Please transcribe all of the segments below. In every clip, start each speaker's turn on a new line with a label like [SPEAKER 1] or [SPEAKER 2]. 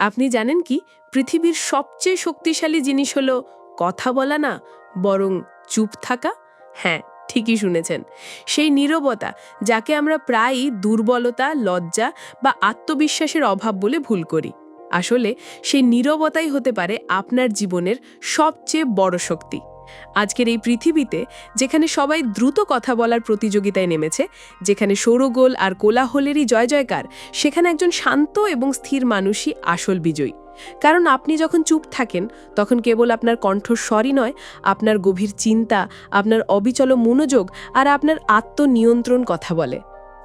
[SPEAKER 1] আপনি জানেন কি? পৃথিবীর সবচেয়ে শক্তিশালী জিনিস হলো কথা বলা না, বরং চুপ থাকা? হ্যাঁ ঠিকই শুনেছেন। সেই নীরবতা, যাকে আমরা প্রায়ই দুর্বলতা, লজ্জা বা আত্মবিশ্বাসের অভাব বলে ভুল করি। আসলে সেই নীরবতাই হতে পারে আপনার জীবনের সবচেয়ে বড় শক্তি। আজকের এই পৃথিবীতে যেখানে সবাই দ্রুত কথা বলার প্রতিযোগিতায় নেমেছে, যেখানে সৌরগোল আর কোলাহলেরই জয় জয়কার, সেখানে একজন শান্ত এবং স্থির মানুষই আসল বিজয়ী। কারণ আপনি যখন চুপ থাকেন, তখন কেবল আপনার কণ্ঠস্বরই নয়, আপনার গভীর চিন্তা, আপনার অবিচল মনোযোগ আর আপনার আত্মনিয়ন্ত্রণ কথা বলে।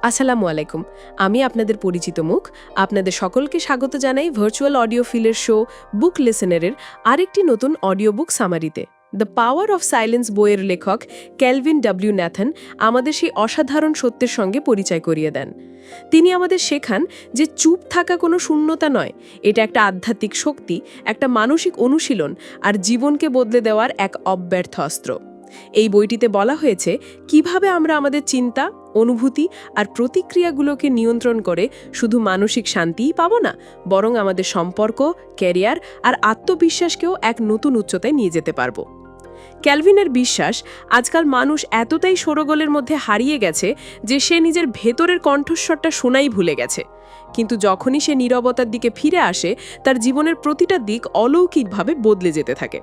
[SPEAKER 1] আসসালামু আলাইকুম, আমি আপনাদের পরিচিত মুখ। আপনাদের সকলকে স্বাগত জানাই ভার্চুয়াল অডিও ফিলের শো বুক লিসেনারের আরেকটি নতুন অডিও বুক সামারিতে দ্য পাওয়ার অফ সাইলেন্স বইয়ের লেখক ক্যালভিন ডাব্লিউ ন্যাথন আমাদের সেই অসাধারণ সত্যের সঙ্গে পরিচয় করিয়ে দেন। তিনি আমাদের শেখান যে চুপ থাকা কোনো শূন্যতা নয়, এটা একটা আধ্যাত্মিক শক্তি, একটা মানসিক অনুশীলন আর জীবনকে বদলে দেওয়ার এক অব্যর্থ অস্ত্র। এই বইটিতে বলা হয়েছে কীভাবে আমরা আমাদের চিন্তা, অনুভূতি আর প্রতিক্রিয়াগুলোকে নিয়ন্ত্রণ করে শুধু মানসিক শান্তিই পাবো না, বরং আমাদের সম্পর্ক, ক্যারিয়ার আর আত্মবিশ্বাসকেও এক নতুন উচ্চতায় নিয়ে যেতে পারব। ক্যালভিনের বিশ্বাস, আজকাল মানুষ এতটাই সরগোলের মধ্যে হারিয়ে গেছে যে সে নিজের ভেতরের কণ্ঠস্বরটা শোনাই ভুলে গেছে। কিন্তু যখনই সে নীরবতার দিকে ফিরে আসে, তার জীবনের প্রতিটা দিক অলৌকিকভাবে বদলে যেতে থাকে।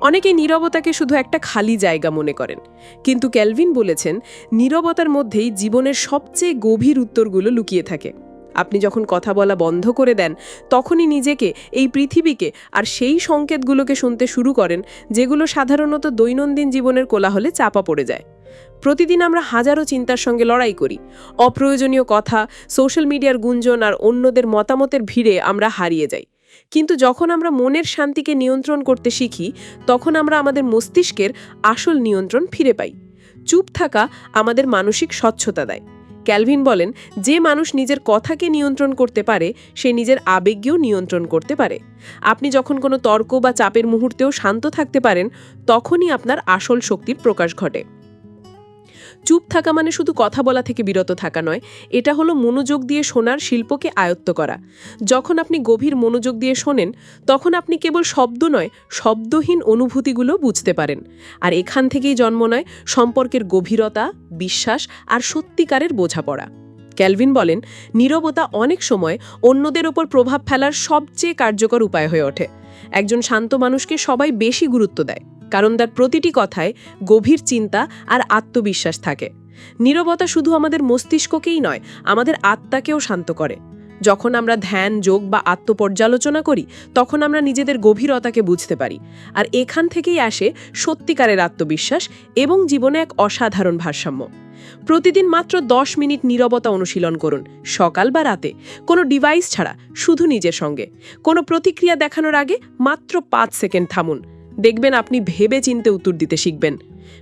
[SPEAKER 1] অনেকে নীরবতাকে শুধু একটা খালি জায়গা মনে করেন। কিন্তু ক্যালভিন বলেছেন, নীরবতার মধ্যেই জীবনের সবচেয়ে গভীর উত্তরগুলো লুকিয়ে থাকে। আপনি যখন কথা বলা বন্ধ করে দেন, তখনই নিজেকে, এই পৃথিবীকে আর সেই সংকেতগুলোকে শুনতে শুরু করেন, যেগুলো সাধারণত দৈনন্দিন জীবনের কোলাহলে চাপা পড়ে যায়। প্রতিদিন আমরা হাজারো চিন্তার সঙ্গে লড়াই করি। অপ্রয়োজনীয় কথা, সোশ্যাল মিডিয়ার গুঞ্জন আর অন্যদের মতামতের ভিড়ে আমরা হারিয়ে যাই। কিন্তু যখন আমরা মনের শান্তিকে নিয়ন্ত্রণ করতে শিখি, তখন আমরা আমাদের মস্তিষ্কের আসল নিয়ন্ত্রণ ফিরে পাই। চুপ থাকা আমাদের মানসিক স্বচ্ছতা দেয়। ক্যালভিন বলেন, যে মানুষ নিজের কথাকে নিয়ন্ত্রণ করতে পারে, সে নিজের আবেগকেও নিয়ন্ত্রণ করতে পারে। আপনি যখন কোনো তর্ক বা চাপের মুহূর্তেও শান্ত থাকতে পারেন, তখনই আপনার আসল শক্তির প্রকাশ ঘটে। চুপ থাকা মানে শুধু কথা বলা থেকে বিরত থাকা নয়, এটা হলো মনোযোগ দিয়ে শোনার শিল্পকে আয়ত্ত করা। যখন আপনি গভীর মনোযোগ দিয়ে শোনেন, তখন আপনি কেবল শব্দ নয়, শব্দহীন অনুভূতিগুলো বুঝতে পারেন। আর এখান থেকেই জন্ম নয় সম্পর্কের গভীরতা, বিশ্বাস আর সত্যিকারের বোঝাপড়া। ক্যালভিন বলেন, নীরবতা অনেক সময় অন্যদের ওপর প্রভাব ফেলার সবচেয়ে কার্যকর উপায় হয়ে ওঠে। একজন শান্ত মানুষকে সবাই বেশি গুরুত্ব দেয়। কারণ তার প্রতিটি কথায় গভীর চিন্তা আর আত্মবিশ্বাস থাকে। নীরবতা শুধু আমাদের মস্তিষ্ককেই নয়, আমাদের আত্মাকেও শান্ত করে। যখন আমরা ধ্যান, যোগ বা আত্মপর্যালোচনা করি, তখন আমরা নিজেদের গভীরতাকে বুঝতে পারি। আর এখান থেকেই আসে সত্যিকারের আত্মবিশ্বাস এবং জীবনে এক অসাধারণ ভারসাম্য। প্রতিদিন মাত্র দশ মিনিট নীরবতা অনুশীলন করুন, সকাল বা রাতে। কোনো ডিভাইস ছাড়া, শুধু নিজের সঙ্গে। কোনো প্রতিক্রিয়া দেখানোর আগে মাত্র পাঁচ সেকেন্ড থামুন। দেখবেন আপনি ভেবে চিনতে উত্তর দিতে শিখবেন।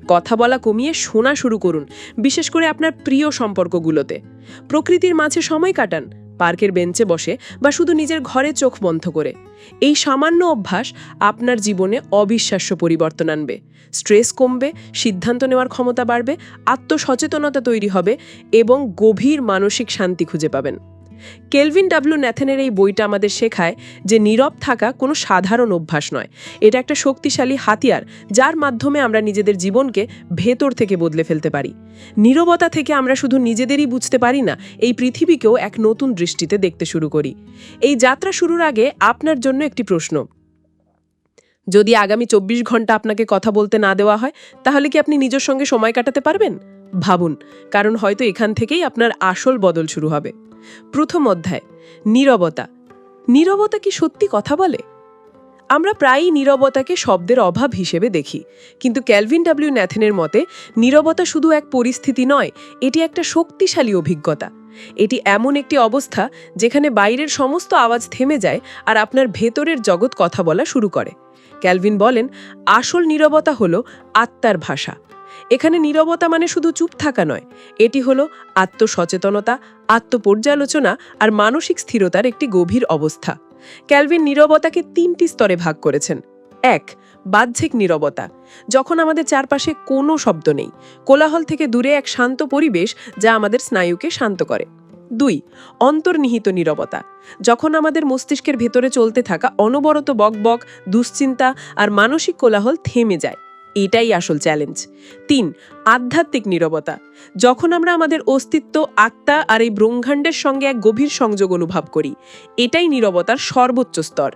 [SPEAKER 1] কথা বলা কমিয়ে শোনা শুরু করুন, বিশেষ করে আপনার প্রিয় সম্পর্কগুলোতে। প্রকৃতির মাঝে সময় কাটান, পার্কের বেঞ্চে বসে বা শুধু নিজের ঘরে চোখ বন্ধ করে। এই সামান্য অভ্যাস আপনার জীবনে অবিশ্বাস্য পরিবর্তন আনবে। স্ট্রেস কমবে, সিদ্ধান্ত নেওয়ার ক্ষমতা বাড়বে, আত্মসচেতনতা তৈরি হবে এবং গভীর মানসিক শান্তি খুঁজে পাবেন। কেলভিন ডাব্লু ন্যাথেনের এই বইটা আমাদের শেখায় যে নীরব থাকা কোনো সাধারণ অভ্যাস নয়। এটা একটা শক্তিশালী হাতিয়ার যার মাধ্যমে আমরা নিজেদের জীবনকে ভেতর থেকে বদলে ফেলতে পারি। নীরবতা থেকে আমরা শুধু নিজেদেরই বুঝতে পারি না, এই পৃথিবীকেও এক নতুন দৃষ্টিতে দেখতে শুরু করি। এই যাত্রা শুরুর আগে আপনার জন্য একটি প্রশ্ন। যদি আগামী চব্বিশ ঘণ্টা আপনাকে কথা বলতে না দেওয়া হয়, তাহলে কি আপনি নিজের সঙ্গে সময় কাটাতে পারবেন? ভাবুন, কারণ হয়তো এখান থেকেই আপনার আসল বদল শুরু হবে। প্রথম অধ্যায়, নীরবতা। নীরবতা কি সত্যি কথা বলে? আমরা প্রায়ই নীরবতাকে শব্দের অভাব হিসেবে দেখি, কিন্তু ক্যালভিন ডাব্লিউ ন্যাথেনের মতে, নীরবতা শুধু এক পরিস্থিতি নয়, এটি একটা শক্তিশালী অভিজ্ঞতা। এটি এমন একটি অবস্থা যেখানে বাইরের সমস্ত আওয়াজ থেমে যায় আর আপনার ভেতরের জগৎ কথা বলা শুরু করে। ক্যালভিন বলেন, আসল নীরবতা হলো আত্মার ভাষা। এখানে নীরবতা মানে শুধু চুপ থাকা নয়। এটি হলো আত্মসচেতনতা, আত্মপর্যালোচনা আর মানসিক স্থিরতার একটি গভীর অবস্থা। ক্যালভিন নীরবতাকে তিনটি স্তরে ভাগ করেছেন। এক, বাহ্যিক নীরবতা। যখন আমাদের চারপাশে কোনো শব্দ নেই, কোলাহল থেকে দূরে এক শান্ত পরিবেশ যা আমাদের স্নায়ুকে শান্ত করে। দুই, অন্তর্নিহিত নীরবতা। যখন আমাদের মস্তিষ্কের ভেতরে চলতে থাকা অনবরত বকবক, দুশ্চিন্তা আর মানসিক কোলাহল থেমে যায় এটাই আসল চ্যালেঞ্জ তিন, আধ্যাত্মিক নীরবতা। যখন আমরা আমাদের অস্তিত্ব, আত্মা আর এই ব্রহ্মাণ্ডের সঙ্গে এক গভীর সংযোগ অনুভব করি, এটাই নীরবতার সর্বোচ্চ স্তর।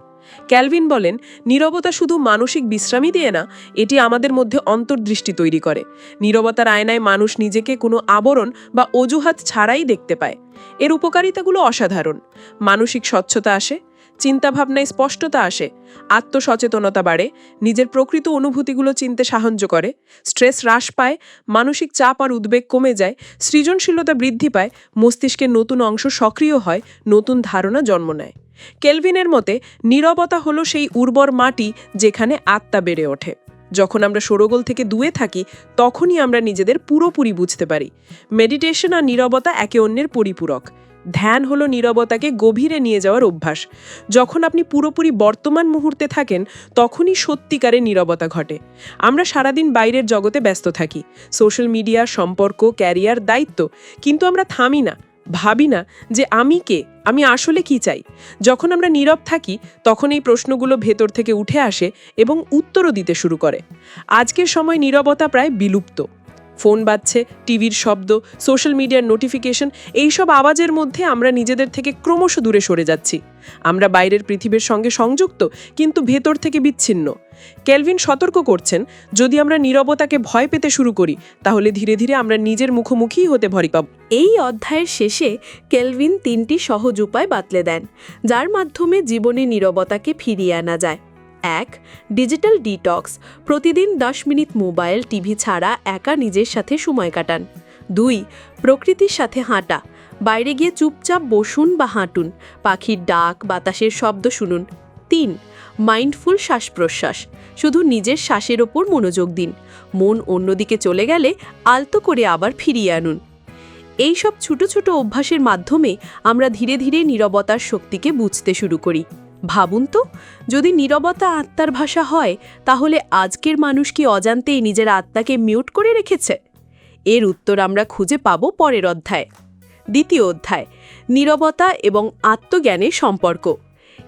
[SPEAKER 1] ক্যালভিন বলেন, নীরবতা শুধু মানসিক বিশ্রামই দিয়ে না, এটি আমাদের মধ্যে অন্তর্দৃষ্টি তৈরি করে। নীরবতার আয়নায় মানুষ নিজেকে কোনো আবরণ বা অজুহাত ছাড়াই দেখতে পায়। এর উপকারিতাগুলো অসাধারণ। মানসিক স্বচ্ছতা আসে চিন্তাভাবনায় স্পষ্টতা আসে, আত্মসচেতনতা বাড়ে, নিজের প্রকৃত অনুভূতিগুলো চিনতে সাহায্য করে, স্ট্রেস হ্রাস পায়, মানসিক চাপ আর উদ্বেগ কমে যায়, সৃজনশীলতা বৃদ্ধি পায়, মস্তিষ্কের নতুন অংশ সক্রিয় হয়, নতুন ধারণা জন্ম নেয়। কেলভিনের মতে, নীরবতা হলো সেই উর্বর মাটি যেখানে আত্মা বেড়ে ওঠে। যখন আমরা সরোগোল থেকে দূরে থাকি, তখনই আমরা নিজেদের পুরোপুরি বুঝতে পারি। মেডিটেশন আর নীরবতা একে অন্যের পরিপূরক। ধ্যান হলো নীরবতাকে গভীরে নিয়ে যাওয়ার অভ্যাস। যখন আপনি পুরোপুরি বর্তমান মুহূর্তে থাকেন, তখনই সত্যিকারের নীরবতা ঘটে। আমরা সারাদিন বাইরের জগতে ব্যস্ত থাকি। সোশ্যাল মিডিয়া, সম্পর্ক, ক্যারিয়ার, দায়িত্ব। কিন্তু আমরা থামি না, ভাবি না যে আমি কে, আমি আসলে কি চাই। যখন আমরা নীরব থাকি, তখন এই প্রশ্নগুলো ভেতর থেকে উঠে আসে এবং উত্তরও দিতে শুরু করে। আজকের সময় নীরবতা প্রায় বিলুপ্ত। ফোন বাজছে, টিভির শব্দ, সোশ্যাল মিডিয়ার নোটিফিকেশন, এইসব আওয়াজের মধ্যে আমরা নিজেদের থেকে ক্রমশ দূরে সরে যাচ্ছি। আমরা বাইরের পৃথিবীর সঙ্গে সংযুক্ত, কিন্তু ভেতর থেকে বিচ্ছিন্ন। কেলভিন সতর্ক করছেন, যদি আমরা নীরবতাকে ভয় পেতে শুরু করি, তাহলে ধীরে ধীরে আমরা নিজের মুখোমুখি হতে ভরি পাব।
[SPEAKER 2] এই অধ্যায়ের শেষে কেলভিন তিনটি সহজ উপায় বাতলে দেন, যার মাধ্যমে জীবনে নীরবতাকে ফিরিয়ে আনা যায়। এক, ডিজিটাল ডিটক্স, প্রতিদিন দশ মিনিট মোবাইল, টিভি ছাড়া একা নিজের সাথে সময় কাটান। দুই, প্রকৃতির সাথে হাঁটা, বাইরে গিয়ে চুপচাপ বসুন বা হাঁটুন, পাখির ডাক, বাতাসের শব্দ শুনুন। তিন, মাইন্ডফুল শ্বাস প্রশ্বাস শুধু নিজের শ্বাসের ওপর মনোযোগ দিন, মন অন্যদিকে চলে গেলে আলতো করে আবার ফিরিয়ে আনুন। এই সব ছোট ছোট অভ্যাসের মাধ্যমে আমরা ধীরে ধীরে নীরবতার শক্তিকে বুঝতে শুরু করি। ভাবুন তো, যদি নীরবতা আত্মার ভাষা হয়, তাহলে আজকের মানুষ কি অজান্তেই নিজের আত্মাকে মিউট করে রেখেছে? এর উত্তর আমরা খুঁজে পাব পরের অধ্যায়। দ্বিতীয় অধ্যায়, নীরবতা এবং আত্মজ্ঞানের সম্পর্ক।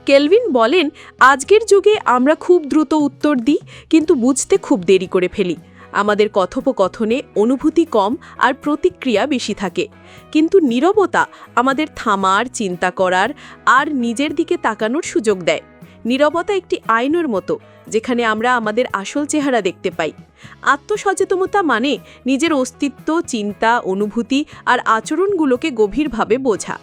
[SPEAKER 2] কেলভিন বলেন, আজকের যুগে আমরা খুব দ্রুত উত্তর দিই, কিন্তু বুঝতে খুব দেরি করে ফেলি। আমাদের কথোপকথনে অনুভূতি কম আর প্রতিক্রিয়া বেশি থাকে। কিন্তু নীরবতা আমাদের থামার, চিন্তা করার আর নিজের দিকে তাকানোর সুযোগ দেয়। নীরবতা একটি আইনের মতো, যেখানে আমরা আমাদের আসল চেহারা দেখতে পাই। আত্মসচেতনতা মানে নিজের অস্তিত্ব, চিন্তা, অনুভূতি আর আচরণগুলোকে গভীরভাবে বোঝা।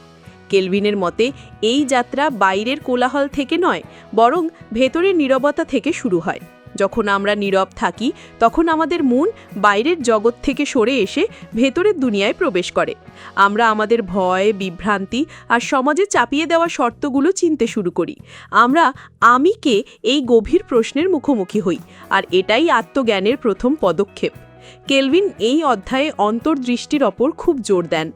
[SPEAKER 2] কেলভিনের মতে, এই যাত্রা বাইরের কোলাহল থেকে নয়, বরং ভেতরের নীরবতা থেকে শুরু হয়। যখন আমরা নীরব থাকি, তখন আমাদের মন বাইরের জগৎ থেকে সরে এসে ভেতরের দুনিয়ায় প্রবেশ করে। আমরা আমাদের ভয়, বিভ্রান্তি আর সমাজে চাপিয়ে দেওয়া শর্তগুলো চিনতে শুরু করি। আমরা আমি কে এই গভীর প্রশ্নের মুখোমুখি হই, আর এটাই আত্মজ্ঞানের প্রথম পদক্ষেপ। কেলভিন এই অধ্যায়ে অন্তর্দৃষ্টির ওপর খুব জোর দেন।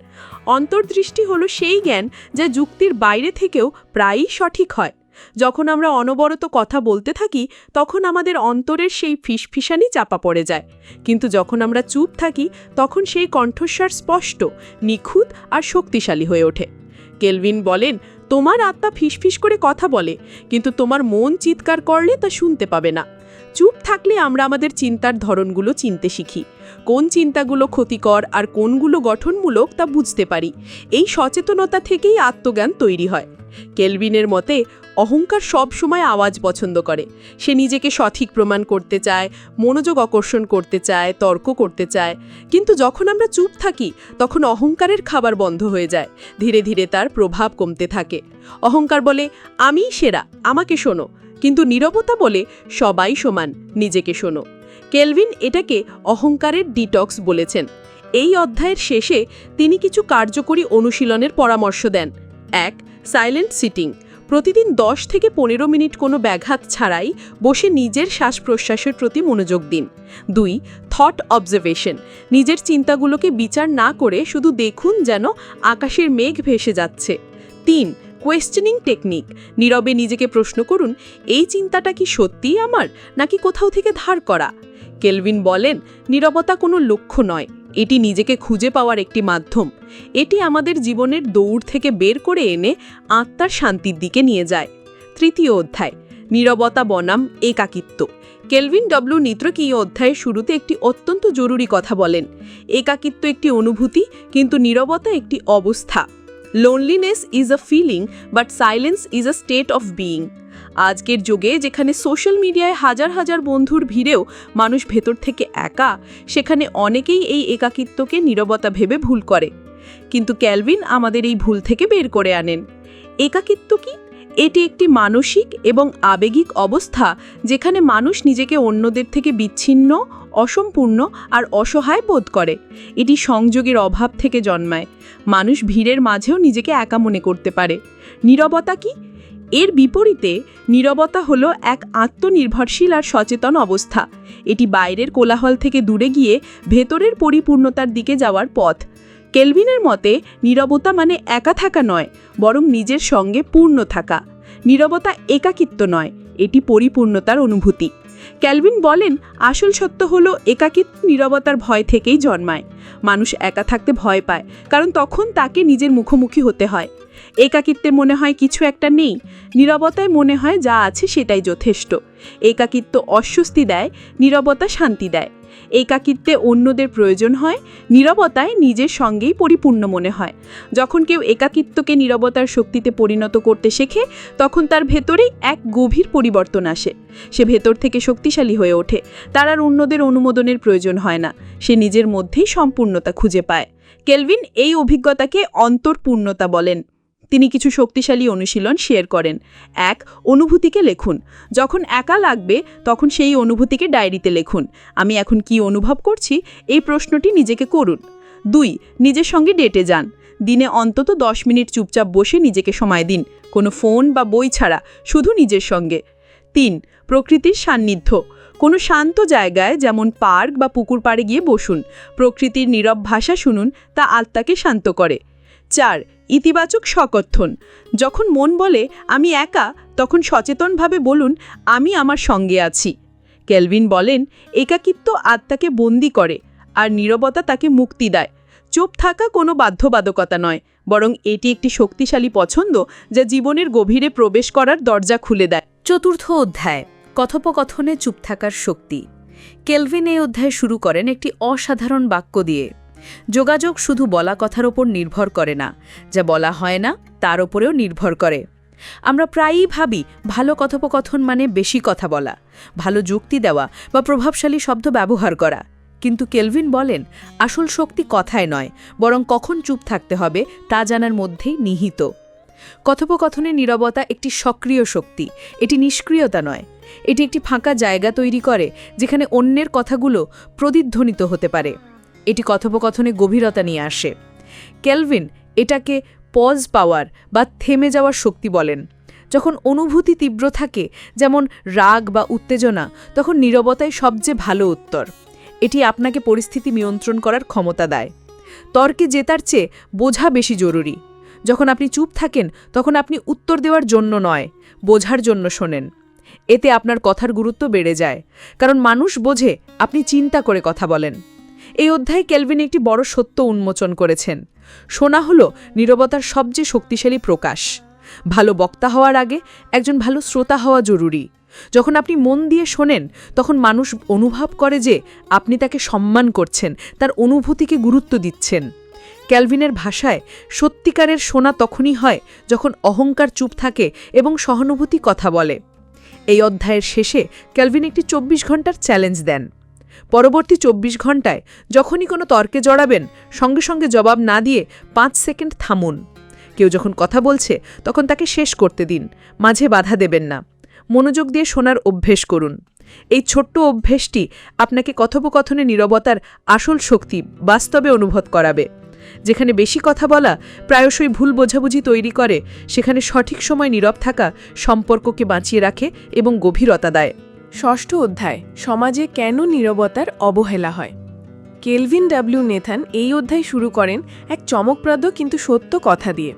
[SPEAKER 2] অন্তর্দৃষ্টি হলো সেই জ্ঞান যা যুক্তির বাইরে থেকেও প্রায়ই সঠিক হয়। যখন আমরা অনবরত কথা বলতে থাকি, তখন আমাদের অন্তরের সেই ফিসফিসানি চাপা পড়ে যায়। কিন্তু যখন আমরা চুপ থাকি, তখন সেই কণ্ঠস্বর স্পষ্ট, নিখুঁত আর শক্তিশালী হয়ে ওঠে। কেলভিন বলেন, তোমার আত্মা ফিসফিস করে কথা বলে, কিন্তু তোমার মন চিৎকার করলে তা শুনতে পাবে না। চুপ থাকলে আমরা আমাদের চিন্তার ধরনগুলো চিনতে শিখি। কোন চিন্তাগুলো ক্ষতিকর আর কোনগুলো গঠনমূলক তা বুঝতে পারি। এই সচেতনতা থেকেই আত্মজ্ঞান তৈরি হয়। কেলভিনের মতে, অহংকার সব সময় আওয়াজ পছন্দ করে। সে নিজেকে সঠিক প্রমাণ করতে চায়, মনোযোগ আকর্ষণ করতে চায়, তর্ক করতে চায়। কিন্তু যখন আমরা চুপ থাকি, তখন অহংকারের খাবার বন্ধ হয়ে যায়। ধীরে ধীরে তার প্রভাব কমতে থাকে। অহংকার বলে, আমিই সেরা, আমাকে শোনো। কিন্তু নীরবতা বলে সবাই সমান, নিজেকে শোনো। কেলভিন এটাকে অহংকারের ডিটক্স বলেছেন। এই অধ্যায়ের শেষে তিনি কিছু কার্যকরী অনুশীলনের পরামর্শ দেন। এক, সাইলেন্ট সিটিং। প্রতিদিন দশ থেকে পনেরো মিনিট কোনো ব্যাঘাত ছাড়াই বসে নিজের শ্বাস প্রশ্বাসের প্রতি মনোযোগ দিন। দুই থট অবজারভেশন নিজের চিন্তাগুলোকে বিচার না করে শুধু দেখুন যেন আকাশের মেঘ ভেসে যাচ্ছে। তিন কোয়েশ্চেনিং টেকনিক নীরবে নিজেকে প্রশ্ন করুন, এই চিন্তাটা কি সত্যিই আমার, নাকি কোথাও থেকে ধার করা? কেলভিন বলেন, নীরবতা কোনো লক্ষ্য নয়,
[SPEAKER 3] এটি নিজেকে খুঁজে পাওয়ার একটি মাধ্যম। এটি আমাদের জীবনের দৌড় থেকে বের করে এনে আত্মার শান্তির দিকে নিয়ে যায়। তৃতীয় অধ্যায়, নীরবতা বনাম একাকিত্ব। কেলভিন ডব্লিউ নিত্রক এই অধ্যায়ের শুরুতে একটি অত্যন্ত জরুরি কথা বলেন। একাকিত্ব একটি অনুভূতি, কিন্তু নীরবতা একটি অবস্থা। Loneliness is a feeling but silence is a state of being আজকের যুগে যেখানে সোশ্যাল মিডিয়ায় হাজার হাজার বন্ধুর ভিড়েও মানুষ ভেতর থেকে একা, সেখানে অনেকেই এই একাকিত্বকে নীরবতা ভেবে ভুল করে। কিন্তু ক্যালভিন আমাদের এই ভুল থেকে বের করে আনেন। একাকিত্ব কি? এটি একটি মানসিক এবং আবেগিক অবস্থা, যেখানে মানুষ নিজেকে অন্যদের থেকে বিচ্ছিন্ন অসম্পূর্ণ আর অসহায় বোধ করে। এটি সংযোগের অভাব থেকে জন্মায়। মানুষ ভিড়ের মাঝেও নিজেকে একা মনে করতে পারে। নীরবতা কি? এর বিপরীতে, নীরবতা হলো এক আত্মনির্ভরশীল আর সচেতন অবস্থা। এটি বাইরের কোলাহল থেকে দূরে গিয়ে ভেতরের পরিপূর্ণতার দিকে যাওয়ার পথ। কেলভিনের মতে, নীরবতা মানে একা থাকা নয়, বরং নিজের সঙ্গে পূর্ণ থাকা। নীরবতা একাকিত্ব নয়, এটি পরিপূর্ণতার অনুভূতি। ক্যালভিন বলেন, আসল সত্য হল একাকিত্ব নিরবতার ভয় থেকেই জন্মায়। মানুষ একা থাকতে ভয় পায়, কারণ তখন তাকে নিজের মুখোমুখি হতে হয়। একাকিত্বে মনে হয় কিছু একটা নেই, নিরবতায় মনে হয় যা আছে সেটাই যথেষ্ট। একাকিত্ব অস্বস্তি দেয়, নিরবতা শান্তি দেয়। একাকিত্বে অন্যদের প্রয়োজন হয় নীরবতায় নিজের সঙ্গেই পরিপূর্ণ মনে হয়। যখন কেউ একাকিত্বকে নীরবতার শক্তিতে পরিণত করতে শেখে, তখন তার ভেতরেই এক গভীর পরিবর্তন আসে। সে ভেতর থেকে শক্তিশালী হয়ে ওঠে। তার আর অন্যদের অনুমোদনের প্রয়োজন হয় না। সে নিজের মধ্যেই সম্পূর্ণতা খুঁজে পায়। কেলভিন এই অভিজ্ঞতাকে অন্তর্পূর্ণতা বলেন। তিনি কিছু শক্তিশালী অনুশীলন শেয়ার করেন। এক, অনুভূতিকে লেখুন। যখন একা লাগবে, তখন সেই অনুভূতিকে ডায়েরিতে লেখুন। আমি এখন কি অনুভব করছি, এই প্রশ্নটি নিজেকে করুন। দুই, নিজের সঙ্গে ডেটে যান। দিনে অন্তত দশ মিনিট চুপচাপ বসে নিজেকে সময় দিন। কোনো ফোন বা বই ছাড়া, শুধু নিজের সঙ্গে। তিন, প্রকৃতির সান্নিধ্য। কোনো শান্ত জায়গায়, যেমন পার্ক বা পুকুর পাড়ে গিয়ে বসুন। প্রকৃতির নীরব ভাষা শুনুন, তা আত্মাকে শান্ত করে। চার ইতিবাচক সকথন যখন মন বলে, আমি একা, তখন সচেতনভাবে বলুন, আমি আমার সঙ্গে আছি। কেলভিন বলেন, একাকিত্ব আত্মাকে বন্দি করে আর নীরবতা তাকে মুক্তি দেয়। চুপ থাকা কোনো বাধ্যবাধকতা নয়, বরং এটি একটি শক্তিশালী পছন্দ যা জীবনের গভীরে প্রবেশ করার দরজা খুলে দেয়।
[SPEAKER 4] চতুর্থ অধ্যায়, কথোপকথনে চুপ থাকার শক্তি। কেলভিন এই অধ্যায় শুরু করেন একটি অসাধারণ বাক্য দিয়ে। যোগাযোগ শুধু বলা কথার ওপর নির্ভর করে না। যা বলা হয় না, তার ওপরেও নির্ভর করে। আমরা প্রায়ই ভাবি, ভালো কথোপকথন মানে বেশি কথা বলা, ভালো যুক্তি দেওয়া বা প্রভাবশালী শব্দ ব্যবহার করা। কিন্তু কেলভিন বলেন, আসল শক্তি কথায় নয়, বরং কখন চুপ থাকতে হবে তা জানার মধ্যেই নিহিত। কথোপকথনের নীরবতা একটি সক্রিয় শক্তি, এটি নিষ্ক্রিয়তা নয়। এটি একটি ফাঁকা জায়গা তৈরি করে, যেখানে অন্যের কথাগুলো প্রতিধ্বনিত হতে পারে। এটি কথোপকথনে গভীরতা নিয়ে আসে। কেলভিন এটাকে পজ পাওয়ার বা থেমে যাওয়ার শক্তি বলেন। যখন অনুভূতি তীব্র থাকে, যেমন রাগ বা উত্তেজনা, তখন নীরবতাই সবচেয়ে ভালো উত্তর। এটি আপনাকে পরিস্থিতি নিয়ন্ত্রণ করার ক্ষমতা দেয়। তর্কে জেতার চেয়ে বোঝা বেশি জরুরি। যখন আপনি চুপ থাকেন, তখন আপনি উত্তর দেওয়ার জন্য নয়, বোঝার জন্য শোনেন। এতে আপনার কথার গুরুত্ব বেড়ে যায়, কারণ মানুষ বোঝে আপনি চিন্তা করে কথা বলেন। এই অধ্যায়ে কেলভিন একটি বড় সত্য উন্মোচন করেছেন। শোনা হল, নীরবতার সবচেয়ে শক্তিশালী প্রকাশ। ভালো বক্তা হওয়ার আগে একজন ভালো শ্রোতা হওয়া জরুরি। যখন আপনি মন দিয়ে শোনেন, তখন মানুষ অনুভব করে যে আপনি তাকে সম্মান করছেন, তার অনুভূতিকে গুরুত্ব দিচ্ছেন। ক্যালভিনের ভাষায় সত্যিকারের শোনা তখনই হয় যখন অহংকার চুপ থাকে এবং সহানুভূতি কথা বলে। এই অধ্যায়ের শেষে ক্যালভিন একটি চব্বিশ ঘণ্টার চ্যালেঞ্জ দেন। পরবর্তী চব্বিশ ঘন্টায় যখনই কোনো তর্কে জড়াবেন, সঙ্গে সঙ্গে জবাব না দিয়ে পাঁচ সেকেন্ড থামুন। কেউ যখন কথা বলছে, তখন তাকে শেষ করতে দিন, মাঝে বাধা দেবেন না। মনোযোগ দিয়ে শোনার অভ্যেস করুন। এই ছোট্ট অভ্যেসটি আপনাকে কথোপকথনে নীরবতার আসল শক্তি বাস্তবে অনুভব করাবে। যেখানে বেশি কথা বলা প্রায়শই ভুল বোঝাবুঝি তৈরি করে, সেখানে সঠিক সময় নীরব থাকা সম্পর্ককে বাঁচিয়ে রাখে এবং গভীরতা দেয়।
[SPEAKER 1] ষষ্ঠ অধ্যায়, সমাজে কেন নীরবতার অবহেলা হয়? কেলভিন ডাব্লিউ নেথান এই অধ্যায় শুরু করেন এক চমকপ্রদ কিন্তু সত্য কথা দিয়ে।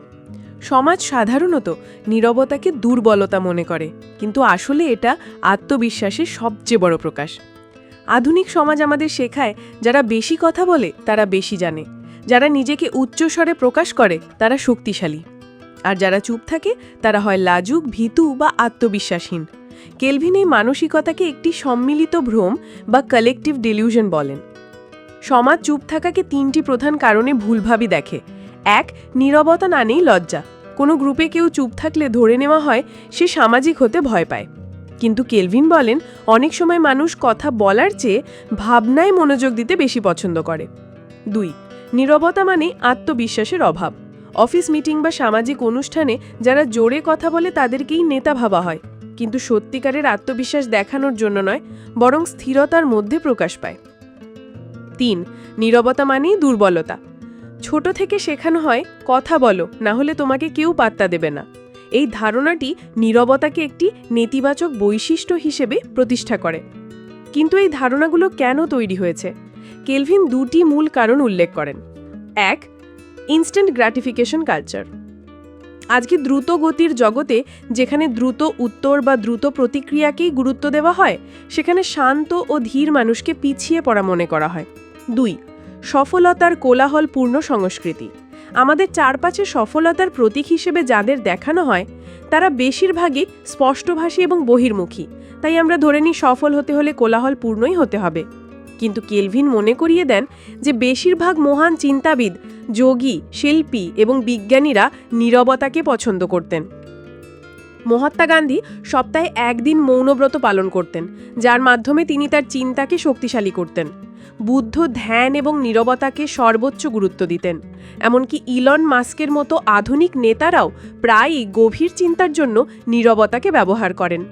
[SPEAKER 1] সমাজ সাধারণত নীরবতাকে দুর্বলতা মনে করে, কিন্তু আসলে এটা আত্মবিশ্বাসের সবচেয়ে বড় প্রকাশ। আধুনিক সমাজ আমাদের শেখায়, যারা বেশি কথা বলে, তারা বেশি জানে। যারা নিজেকে উচ্চস্বরে প্রকাশ করে, তারা শক্তিশালী। আর যারা চুপ থাকে, তারা হয় লাজুক, ভীতু বা আত্মবিশ্বাসহীন। কেলভিন এই মানসিকতাকে একটি সম্মিলিত ভ্রম বা কালেকটিভ ডিলিউশন বলেন। সমাজ চুপ থাকাকে তিনটি প্রধান কারণে ভুলভাবে দেখে। এক, নীরবতা না নেই লজ্জা। কোনো গ্রুপে কেউ চুপ থাকলে ধরে নেওয়া হয়, সে সামাজিক হতে ভয় পায়। কিন্তু কেলভিন বলেন, অনেক সময় মানুষ কথা বলার চেয়ে ভাবনায় মনোযোগ দিতে বেশি পছন্দ করে। দুই, নীরবতা মানে আত্মবিশ্বাসের অভাব। অফিস মিটিং বা সামাজিক অনুষ্ঠানে যারা জোরে কথা বলে তাদেরকেই নেতা ভাবা হয়। কিন্তু সত্যিকারের আত্মবিশ্বাস দেখানোর জন্য নয়, বরং স্থিরতার মধ্যে প্রকাশ পায়। তিন, নীরবতা মানেই দুর্বলতা। ছোট থেকে শেখানো হয়, কথা বলো, না হলে তোমাকে কেউ পাত্তা দেবে না। এই ধারণাটি নীরবতাকে একটি নেতিবাচক বৈশিষ্ট্য হিসেবে প্রতিষ্ঠা করে। কিন্তু এই ধারণাগুলো কেন তৈরি হয়েছে? কেলভিন দুটি মূল কারণ উল্লেখ করেন। এক ইনস্ট্যান্ট গ্র্যাটিফিকেশন কালচার আজকে দ্রুত গতির জগতে যেখানে দ্রুত উত্তর বা দ্রুত প্রতিক্রিয়াকেই গুরুত্ব দেওয়া হয়, সেখানে শান্ত ও ধীর মানুষকে পিছিয়ে পড়া মনে করা হয়। দুই, সফলতার কোলাহলপূর্ণ সংস্কৃতি। আমাদের চারপাশে সফলতার প্রতীক হিসেবে যাদের দেখানো হয়, তারা বেশিরভাগই স্পষ্টভাষী এবং বহির্মুখী, তাই আমরা ধরে নিই সফল হতে হলে কোলাহলপূর্ণই হতে হবে। কিন্তু কেলভিন মনে করিয়ে দেন যে বেশিরভাগ মহান চিন্তাবিদ যোগী, শিল্পী এবং বিজ্ঞানীরা নীরবতাকে পছন্দ করতেন। মহাত্মা গান্ধী সপ্তাহে একদিন মৌনব্রত পালন করতেন, যার মাধ্যমে তিনি তার চিন্তাকে শক্তিশালী করতেন। বুদ্ধ ধ্যান এবং নীরবতাকে সর্বোচ্চ গুরুত্ব দিতেন। এমনকি ইলন মাস্কের মতো আধুনিক নেতারাও প্রায়ই গভীর চিন্তার জন্য নীরবতাকে ব্যবহার করেন।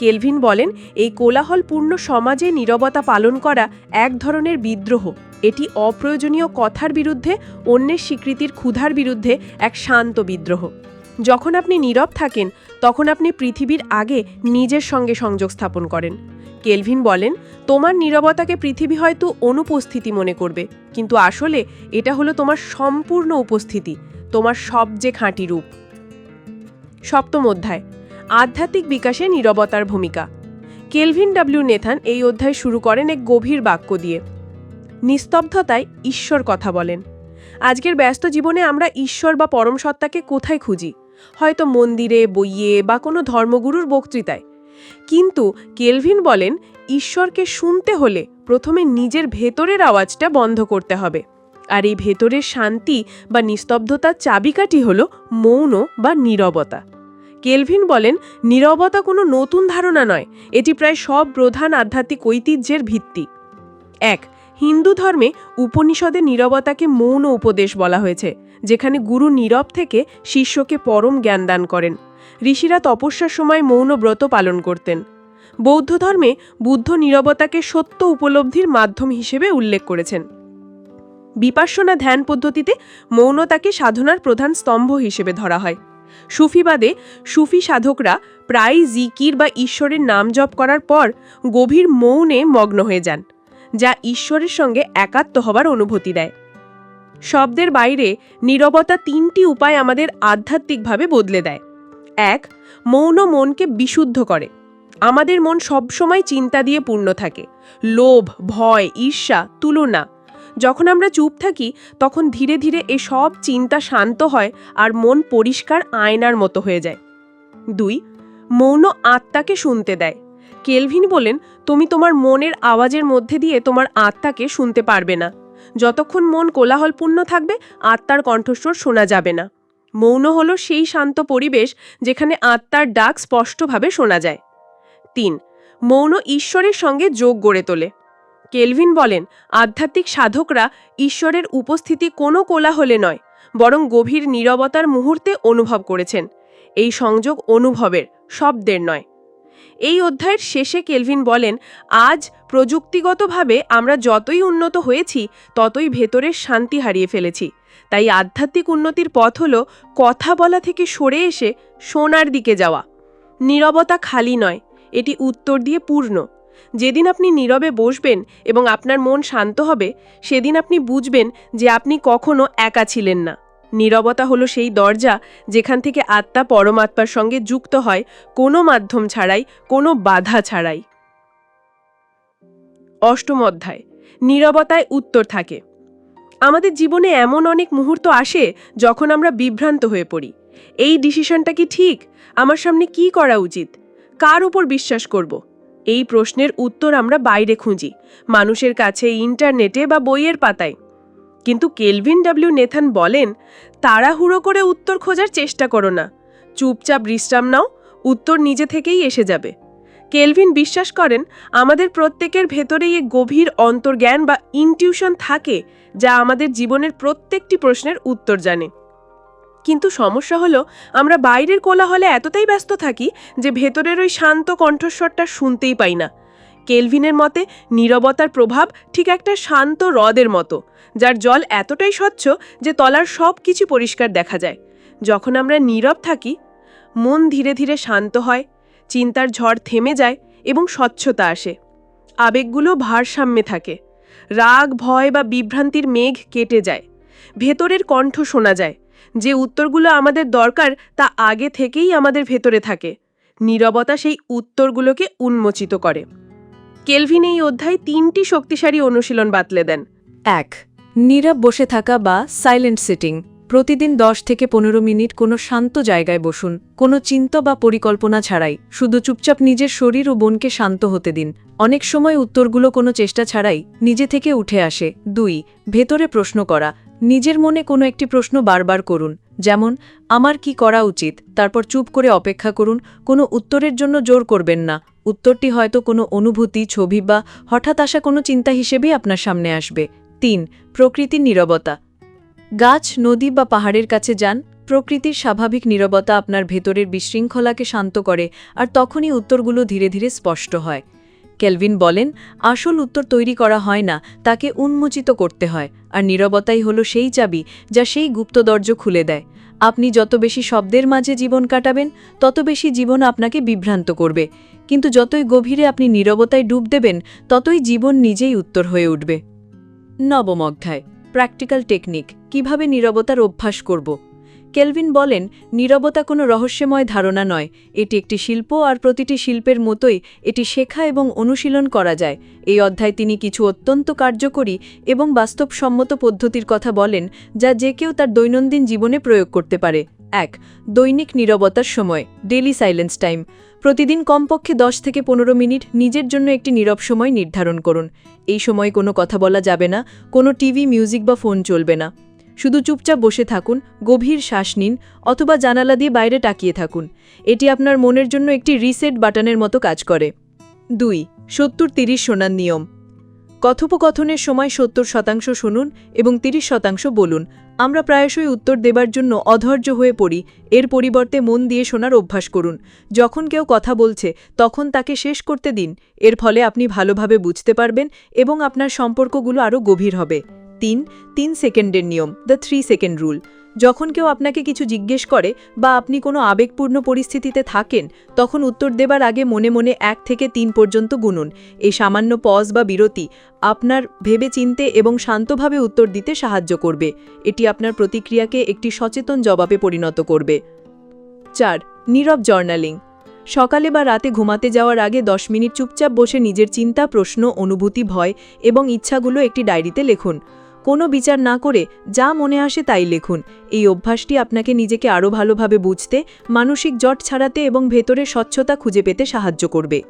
[SPEAKER 1] কেলভিন বলেন, এই কোলাহলপূর্ণ সমাজে নীরবতা পালন করা এক ধরনের বিদ্রোহ। এটি অপ্রয়োজনীয় কথার বিরুদ্ধে, অন্যের স্বীকৃতির ক্ষুধার বিরুদ্ধে এক শান্ত বিদ্রোহ। যখন আপনি নীরব থাকেন, তখন আপনি পৃথিবীর আগে নিজের সঙ্গে সংযোগ স্থাপন করেন। কেলভিন বলেন, তোমার নীরবতাকে পৃথিবী হয়তো অনুপস্থিতি মনে করবে, কিন্তু আসলে এটা হলো তোমার সম্পূর্ণ উপস্থিতি, তোমার সবচেয়ে খাঁটি রূপ। সপ্তম অধ্যায়। আধ্যাত্মিক বিকাশে নীরবতার ভূমিকা। কেলভিন ডাব্লিউ নেথান এই অধ্যায় শুরু করেন এক গভীর বাক্য দিয়ে। নিস্তব্ধতায় ঈশ্বর কথা বলেন। আজকের ব্যস্ত জীবনে আমরা ঈশ্বর বা পরম সত্তাকে কোথায় খুঁজি? হয়তো মন্দিরে, বইয়ে বা কোনো ধর্মগুরুর বক্তৃতায়। কিন্তু কেলভিন বলেন, ঈশ্বরকে শুনতে হলে প্রথমে নিজের ভেতরের আওয়াজটা বন্ধ করতে হবে। আর এই ভেতরের শান্তি বা নিস্তব্ধতার চাবিকাঠি হল মৌন বা নীরবতা। কেলভিন বলেন, নীরবতা কোনো নতুন ধারণা নয়, এটি প্রায় সব প্রধান আধ্যাত্মিক ঐতিহ্যের ভিত্তি। এক, হিন্দু ধর্মে উপনিষদে নীরবতাকে মৌন উপদেশ বলা হয়েছে, যেখানে গুরু নীরব থেকে শিষ্যকে পরম জ্ঞান দান করেন। ঋষিরা তপস্যার সময় মৌন ব্রত পালন করতেন। বৌদ্ধ ধর্মে বুদ্ধ নীরবতাকে সত্য উপলব্ধির মাধ্যম হিসেবে উল্লেখ করেছেন। বিপার্সনা ধ্যান পদ্ধতিতে মৌনতাকে সাধনার প্রধান স্তম্ভ হিসেবে ধরা হয়। সুফিবাদে সুফি সাধকরা প্রায়ই জিকির বা ঈশ্বরের নাম জপ করার পর গভীর মৌনে মগ্ন হয়ে যান, যা ঈশ্বরের সঙ্গে একাত্ম হবার অনুভূতি দেয়। শব্দের বাইরে নীরবতা তিনটি উপায় আমাদের আধ্যাত্মিকভাবে বদলে দেয়। এক, মৌন মনকে বিশুদ্ধ করে। আমাদের মন সবসময় চিন্তা দিয়ে পূর্ণ থাকে। লোভ, ভয়, ঈর্ষা, তুলনা। যখন আমরা চুপ থাকি, তখন ধীরে ধীরে এ সব চিন্তা শান্ত হয় আর মন পরিষ্কার আয়নার মতো হয়ে যায়। দুই, মৌন আত্মাকে শুনতে দেয়। কেলভিন বলেন, তুমি তোমার মনের আওয়াজের মধ্যে দিয়ে তোমার আত্মাকে শুনতে পারবে না। যতক্ষণ মন কোলাহলপূর্ণ থাকবে, আত্মার কণ্ঠস্বর শোনা যাবে না। মৌন হলো সেই শান্ত পরিবেশ যেখানে আত্মার ডাক স্পষ্টভাবে শোনা যায়। তিন, মৌন ঈশ্বরের সঙ্গে যোগ গড়ে তোলে। কেলভিন বলেন, আধ্যাত্মিক সাধকরা ঈশ্বরের উপস্থিতি কোনো কোলাহলে নয়, বরং গভীর নীরবতার মুহূর্তে অনুভব করেছেন। এই সংযোগ অনুভবের, শব্দের নয়। এই অধ্যায়ের শেষে কেলভিন বলেন, আজ প্রযুক্তিগতভাবে আমরা যতই উন্নত হয়েছি, ততই ভেতরের শান্তি হারিয়ে ফেলেছি। তাই আধ্যাত্মিক উন্নতির পথ হল কথা বলা থেকে সরে এসে শোনার দিকে যাওয়া। নীরবতা খালি নয়, এটি উত্তর দিয়ে পূর্ণ। যেদিন আপনি নীরবে বসবেন এবং আপনার মন শান্ত হবে, সেদিন আপনি বুঝবেন যে আপনি কখনো একা ছিলেন না। নীরবতা হলো সেই দরজা যেখান থেকে আত্মা পরমাত্মার সঙ্গে যুক্ত হয় কোনো মাধ্যম ছাড়াই, কোনো বাধা ছাড়াই। অষ্টম অধ্যায়, নীরবতায় উত্তর থাকে। আমাদের জীবনে এমন অনেক মুহূর্ত আসে যখন আমরা বিভ্রান্ত হয়ে পড়ি। এই ডিসিশনটা কি ঠিক? আমার সামনে কি করা উচিত? কার উপর বিশ্বাস করব? এই প্রশ্নের উত্তর আমরা বাইরে খুঁজি, মানুষের কাছে ইন্টারনেটে বা বইয়ের পাতায়। কিন্তু কেলভিন ডাব্লিউ নেথান বলেন, তাড়াহুড়ো করে উত্তর খোঁজার চেষ্টা করো না। চুপচাপ বিশ্রাম নাও, উত্তর নিজে থেকেই এসে যাবে। কেলভিন বিশ্বাস করেন, আমাদের প্রত্যেকের ভেতরেই এক গভীর অন্তর্জ্ঞান বা ইনটিউশন থাকে, যা আমাদের জীবনের প্রত্যেকটি প্রশ্নের উত্তর জানে। কিন্তু সমস্যা হলো, আমরা বাইরের কোলাহলে এতটাই ব্যস্ত থাকি যে ভেতরের ওই শান্ত কণ্ঠস্বরটা শুনতেই পাই না। কেলভিনের মতে, নীরবতার প্রভাব ঠিক একটা শান্ত হ্রদের মতো, যার জল এতটাই স্বচ্ছ যে তলার সব কিছু পরিষ্কার দেখা যায়। যখন আমরা নীরব থাকি, মন ধীরে ধীরে শান্ত হয়, চিন্তার ঝড় থেমে যায় এবং স্বচ্ছতা আসে। আবেগগুলো ভারসাম্যে থাকে। রাগ, ভয় বা বিভ্রান্তির মেঘ কেটে যায়। ভেতরের কণ্ঠ শোনা যায়। যে উত্তরগুলো আমাদের দরকার তা আগে থেকেই আমাদের ভেতরে থাকে। নীরবতা সেই উত্তরগুলোকে উন্মোচিত করে। কেলভিন এই অধ্যায় তিনটি শক্তিশালী অনুশীলন বাতলে দেন।
[SPEAKER 4] এক, নীরব বসে থাকা বা সাইলেন্ট সিটিং প্রতিদিন দশ থেকে পনেরো মিনিট কোনো শান্ত জায়গায় বসুন, কোনো চিন্তা বা পরিকল্পনা ছাড়াই, শুধু চুপচাপ নিজের শরীর ও বোনকে শান্ত হতে দিন। অনেক সময় উত্তরগুলো কোনো চেষ্টা ছাড়াই নিজে থেকে উঠে আসে। দুই, ভেতরে প্রশ্ন করা। নিজের মনে কোনো একটি প্রশ্ন বারবার করুন, যেমন, আমার কি করা উচিত? তারপর চুপ করে অপেক্ষা করুন, কোনো উত্তরের জন্য জোর করবেন না। উত্তরটি হয়তো কোনো অনুভূতি, ছবি বা হঠাৎ আসা কোনো চিন্তা হিসেবেই আপনার সামনে আসবে। তিন, প্রকৃতির নীরবতা। গাছ, নদী বা পাহাড়ের কাছে যান, প্রকৃতির স্বাভাবিক নীরবতা আপনার ভেতরের বিশৃঙ্খলাকে শান্ত করে আর তখনই উত্তরগুলো ধীরে ধীরে স্পষ্ট হয়। কেলভিন বলেন, আসল উত্তর তৈরি করা হয় না, তাকে উন্মোচিত করতে হয়, আর নীরবতাই হলো সেই চাবি যা সেই গুপ্তদর্জ খুলে দেয়। আপনি যত বেশি শব্দের মাঝে জীবন কাটাবেন, তত বেশি জীবন আপনাকে বিভ্রান্ত করবে। কিন্তু যতই গভীরে আপনি নীরবতায় ডুব দেবেন, ততই জীবন নিজেই উত্তর হয়ে উঠবে। নবম অধ্যায়। প্র্যাকটিক্যাল টেকনিক কীভাবে নীরবতার অভ্যাস করব? কেলভিন বলেন, নীরবতা কোনো রহস্যময় ধারণা নয়। এটি একটি শিল্প আর প্রতিটি শিল্পের মতোই এটি শেখা এবং অনুশীলন করা যায়। এই অধ্যায় তিনি কিছু অত্যন্ত কার্যকরী এবং বাস্তবসম্মত পদ্ধতির কথা বলেন, যা যে কেউ তার দৈনন্দিন জীবনে প্রয়োগ করতে পারে। এক, দৈনিক নীরবতার সময় ডেলি সাইলেন্স টাইম প্রতিদিন কমপক্ষে দশ থেকে পনেরো মিনিট নিজের জন্য একটি নীরব সময় নির্ধারণ করুন। এই সময় কোনো কথা বলা যাবে না, কোনো টিভি, মিউজিক বা ফোন চলবে না। শুধু চুপচাপ বসে থাকুন, গভীর শ্বাস নিন অথবা জানালা দিয়ে বাইরে তাকিয়ে থাকুন। এটি আপনার মনের জন্য একটি রিসেট বাটনের মতো কাজ করে। দুই, সত্তর তিরিশ সোনার নিয়ম। কথোপকথনের সময় সত্তর শতাংশ শুনুন এবং তিরিশ শতাংশ বলুন। আমরা প্রায়শই উত্তর দেবার জন্য অধৈর্য হয়ে পড়ি, এর পরিবর্তে মন দিয়ে শোনার অভ্যাস করুন। যখন কেউ কথা বলছে, তখন তাকে শেষ করতে দিন, এর ফলে আপনি ভালোভাবে বুঝতে পারবেন এবং আপনার সম্পর্কগুলো আরও গভীর হবে। তিন তিন সেকেন্ডের নিয়ম, দ্য থ্রি সেকেন্ড রুল। যখন কেউ আপনাকে কিছু জিজ্ঞেস করে বা আপনি কোনো আবেগপূর্ণ পরিস্থিতিতে থাকেন, তখন উত্তর দেবার আগে মনে মনে এক থেকে তিন পর্যন্ত গুনুন। এই সামান্য পজ বা বিরতি আপনার ভেবে চিনতে এবং শান্তভাবে উত্তর দিতে সাহায্য করবে। এটি আপনার প্রতিক্রিয়াকে একটি সচেতন জবাবে পরিণত করবে। চার, নীরব জার্নালিং সকালে বা রাতে ঘুমাতে যাওয়ার আগে দশ মিনিট চুপচাপ বসে নিজের চিন্তা, প্রশ্ন, অনুভূতি, ভয় এবং ইচ্ছাগুলো একটি ডায়েরিতে লিখুন। কোনো বিচার না করে যা মনে আসে তাই লিখুন। এই অভ্যাসটি আপনাকে নিজেকে আরও ভালোভাবে বুঝতে, মানসিক জট ছাড়াতে এবং ভেতরে স্বচ্ছতা খুঁজে পেতে সাহায্য করবে।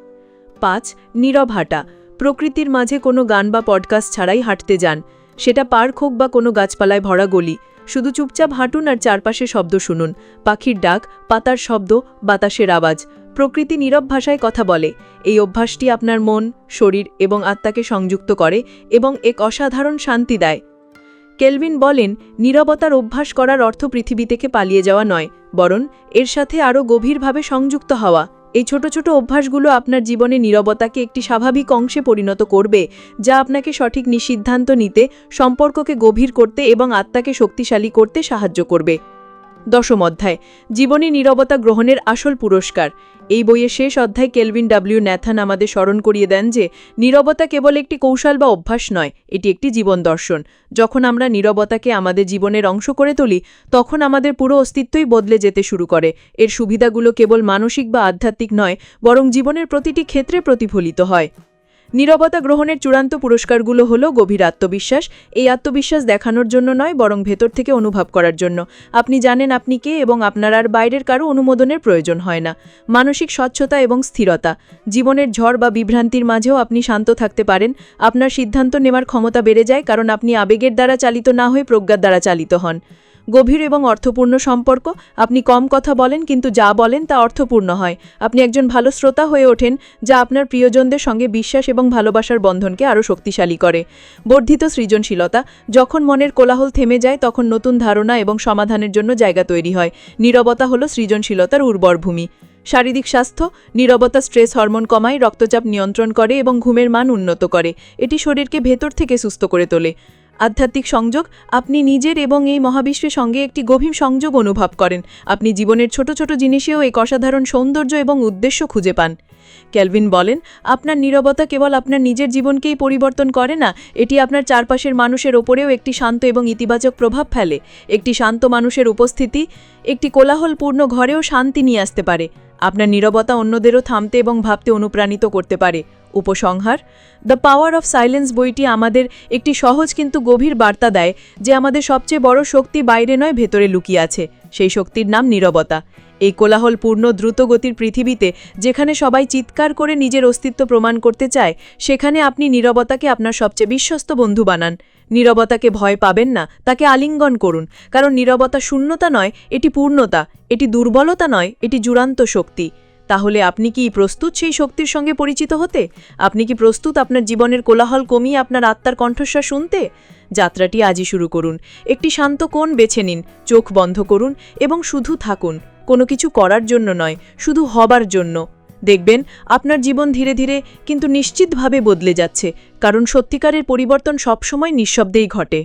[SPEAKER 4] পাঁচ, নীরব হাঁটা। প্রকৃতির মাঝে কোনো গান বা পডকাস্ট ছাড়াই হাঁটতে যান। সেটা পার্ক হোক বা কোনো গাছপালায় ভরা গলি। শুধু চুপচাপ হাঁটুন আর চারপাশে শব্দ শুনুন। পাখির ডাক, পাতার শব্দ, বাতাসের আওয়াজ। প্রকৃতি নীরব ভাষায় কথা বলে। এই অভ্যাসটি আপনার মন, শরীর এবং আত্মাকে সংযুক্ত করে এবং এক অসাধারণ শান্তি দেয়। কেলভিন বলেন, নীরবতার অভ্যাস করার অর্থ পৃথিবী থেকে পালিয়ে যাওয়া নয়, বরং এর সাথে আরও গভীরভাবে সংযুক্ত হওয়া। এই ছোট ছোট অভ্যাসগুলো আপনার জীবনে নীরবতাকে একটি স্বাভাবিক অংশে পরিণত করবে, যা আপনাকে সঠিক নিষিদ্ধান্ত নিতে, সম্পর্ককে গভীর করতে এবং আত্মাকে শক্তিশালী করতে সাহায্য করবে। দশম অধ্যায়, জীবনী নীরবতা গ্রহণের আসল পুরস্কার। এই বইয়ের শেষ অধ্যায় কেলভিন ডাব্লিউ ন্যাথান আমাদের স্মরণ করিয়ে দেন যে, নীরবতা কেবল একটি কৌশল বা অভ্যাস নয়, এটি একটি জীবন দর্শন। যখন আমরা নীরবতাকে আমাদের জীবনের অংশ করে তুলি, তখন আমাদের পুরো অস্তিত্বই বদলে যেতে শুরু করে। এর সুবিধাগুলো কেবল মানসিক বা আধ্যাত্মিক নয়, বরং জীবনের প্রতিটি ক্ষেত্রে প্রতিফলিত হয়। নীরবতা গ্রহণের চূড়ান্ত পুরস্কারগুলো হলো গভীর আত্মবিশ্বাস, এই আত্মবিশ্বাস দেখানোর জন্য নয়, বরং ভেতর থেকে অনুভব করার জন্য। আপনি জানেন আপনি কে এবং আপনার আর বাইরের কারও অনুমোদনের প্রয়োজন হয় না। মানসিক স্বচ্ছতা এবং স্থিরতা। জীবনের ঝড় বা বিভ্রান্তির মাঝেও আপনি শান্ত থাকতে পারেন। আপনার সিদ্ধান্ত নেওয়ার ক্ষমতা বেড়ে যায় কারণ আপনি আবেগের দ্বারা চালিত না হয়ে প্রজ্ঞার দ্বারা চালিত হন। গভীর এবং অর্থপূর্ণ সম্পর্ক। আপনি কম কথা বলেন, কিন্তু যা বলেন তা অর্থপূর্ণ হয়। আপনি একজন ভালো শ্রোতা হয়ে ওঠেন, যা আপনার প্রিয়জনদের সঙ্গে বিশ্বাস এবং ভালোবাসার বন্ধনকে আরও শক্তিশালী করে। বর্ধিত সৃজনশীলতা, যখন মনের কোলাহল থেমে যায়, তখন নতুন ধারণা এবং সমাধানের জন্য জায়গা তৈরি হয়। নীরবতা হলো সৃজনশীলতার উর্বর ভূমি। শারীরিক স্বাস্থ্য, নীরবতা স্ট্রেস হরমোন কমায়, রক্তচাপ নিয়ন্ত্রণ করে এবং ঘুমের মান উন্নত করে। এটি শরীরকে ভেতর থেকে সুস্থ করে তোলে। আধ্যাত্মিক সংযোগ, আপনি নিজের এবং এই মহাবিশ্বের সঙ্গে একটি গভীর সংযোগ অনুভব করেন। আপনি জীবনের ছোট ছোট জিনিসেও এক অসাধারণ সৌন্দর্য এবং উদ্দেশ্য খুঁজে পান। ক্যালভিন বলেন, আপনার নীরবতা কেবল আপনার নিজের জীবনকেই পরিবর্তন করে না, এটি আপনার চারপাশের মানুষের ওপরেও একটি শান্ত এবং ইতিবাচক প্রভাব ফেলে। একটি শান্ত মানুষের উপস্থিতি, একটি কোলাহলপূর্ণ ঘরেও শান্তি নিয়ে আসতে পারে। আপনার নীরবতা অন্যদেরও থামতে এবং ভাবতে অনুপ্রাণিত করতে পারে। উপসংহার, দ্য পাওয়ার অফ সাইলেন্স বইটি আমাদের একটি সহজ কিন্তু গভীর বার্তা দেয় যে আমাদের সবচেয়ে বড় শক্তি বাইরে নয়, ভেতরে লুকিয়ে আছে। সেই শক্তির নাম নীরবতা। এই কোলাহলপূর্ণ দ্রুতগতির পৃথিবীতে যেখানে সবাই চিৎকার করে নিজের অস্তিত্ব প্রমাণ করতে চায়, সেখানে আপনি নীরবতাকে আপনার সবচেয়ে বিশ্বস্ত বন্ধু বানান। নীরবতাকে ভয় পাবেন না, তাকে আলিঙ্গন করুন। কারণ নীরবতা শূন্যতা নয়, এটি পূর্ণতা, এটি দুর্বলতা নয়, এটি চূড়ান্ত শক্তি। তাহলে আপনি কি প্রস্তুত সেই শক্তির সঙ্গে পরিচিত হতে? আপনি কি প্রস্তুত আপনার জীবনের কোলাহল কমিয়ে আপনার আত্মার কণ্ঠস্বর শুনতে? যাত্রাটি আজই শুরু করুন। একটি শান্ত কোণ বেছে নিন, চোখ বন্ধ করুন এবং শুধু থাকুন। কোনো কিছু করার জন্য নয়, শুধু হবার জন্য। দেখবেন, আপনার জীবন ধীরে ধীরে কিন্তু নিশ্চিতভাবে বদলে যাচ্ছে, কারণ সত্যিকারের পরিবর্তন সবসময় নিঃশব্দেই ঘটে।